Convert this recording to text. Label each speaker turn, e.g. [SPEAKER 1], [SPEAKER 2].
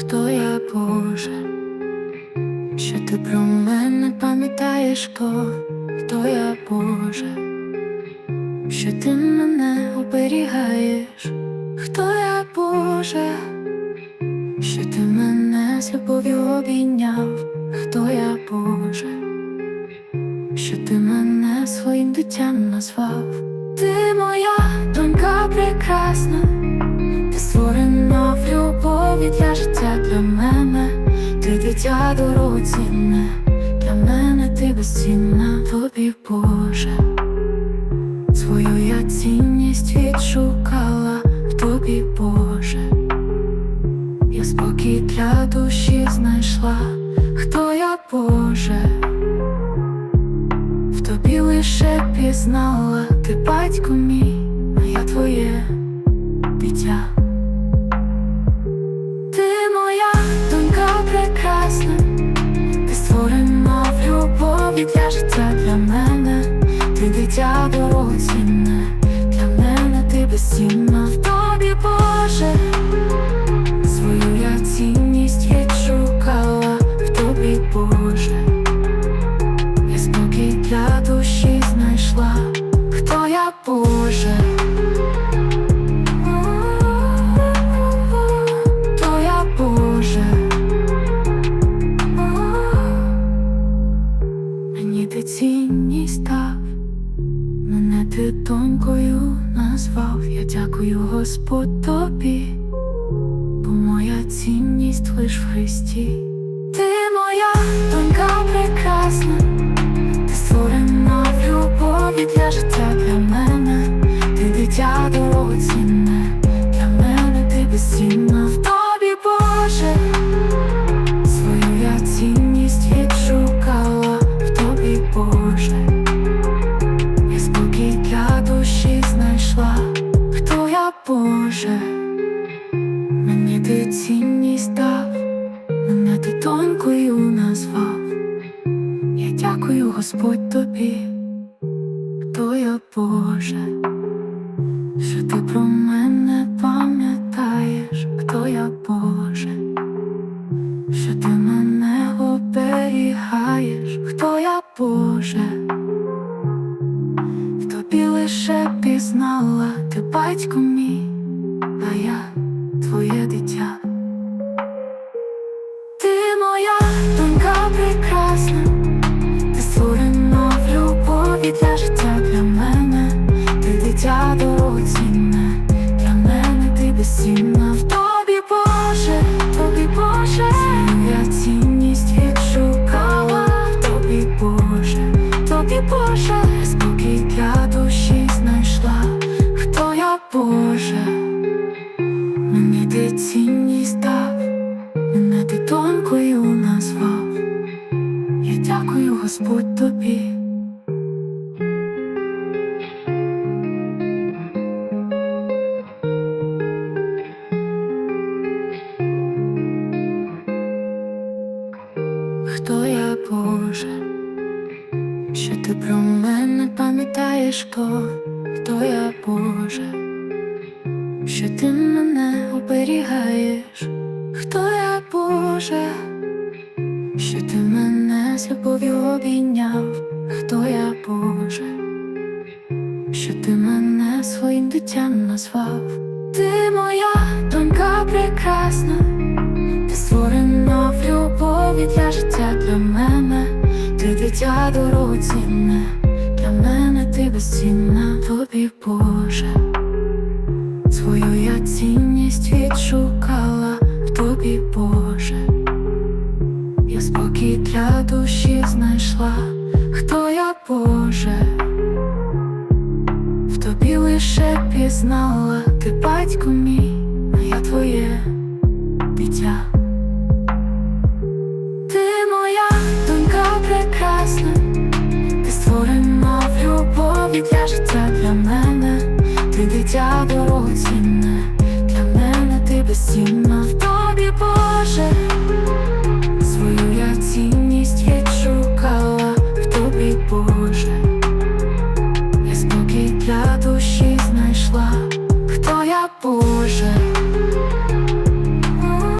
[SPEAKER 1] хто я Боже, що ти про мене пам'ятаєш то, хто я Боже, що ти мене оберігаєш, хто я Боже, що ти мене з любов'ю обійняв, хто я Боже, що ти мене своїм дитям назвав, ти моя донька прекрасна, ти створена в любові для життя для мене, ти дитя дорогоцінне, для мене ти безцінна, тобі Боже. Свою я цінність відшукала. В тобі, Боже. Я спокій для душі знайшла, хто я Боже, в тобі лише пізнала, ти батько мій, а я твоє дитя. Прекрасна, ти створена в любові для життя для мене, ти дитя дорогоцінне, ти став, мене ти донькою назвав. Я дякую Господь тобі бо моя цінність лиш в Христі. Ти моя донька прекрасна, цінність мене ти тонкою назвав. Я дякую Господь тобі, хто я Боже, що ти про мене пам'ятаєш, хто я Боже, що ти мене оберігаєш, хто я Боже, в тобі лише пізнала, ти батько мій, ти цінність дав, мене ти тонкою назвав. Я дякую Господь тобі. Хто я Боже, що ти про мене пам'ятаєш, хто, хто я Боже що ти мене оберігаєш, хто я Боже, що ти мене з любов'ю обійняв, хто я Боже, що ти мене своїм дитям назвав, ти моя донька прекрасна, ти створена в любові для життя для мене, ти дитя дорогоцінне, для мене ти безцінна. Свою я цінність відшукала в тобі, Боже. Я спокій для душі знайшла, хто я Боже, в тобі лише пізнала, ти батько мій, а я твоє дитя. Ти моя донька прекрасна, ти створена в любові для життя ти дитя дорогоцінне, для мене ти безцінна в тобі, Боже. Свою я цінність відшукала в тобі, Боже.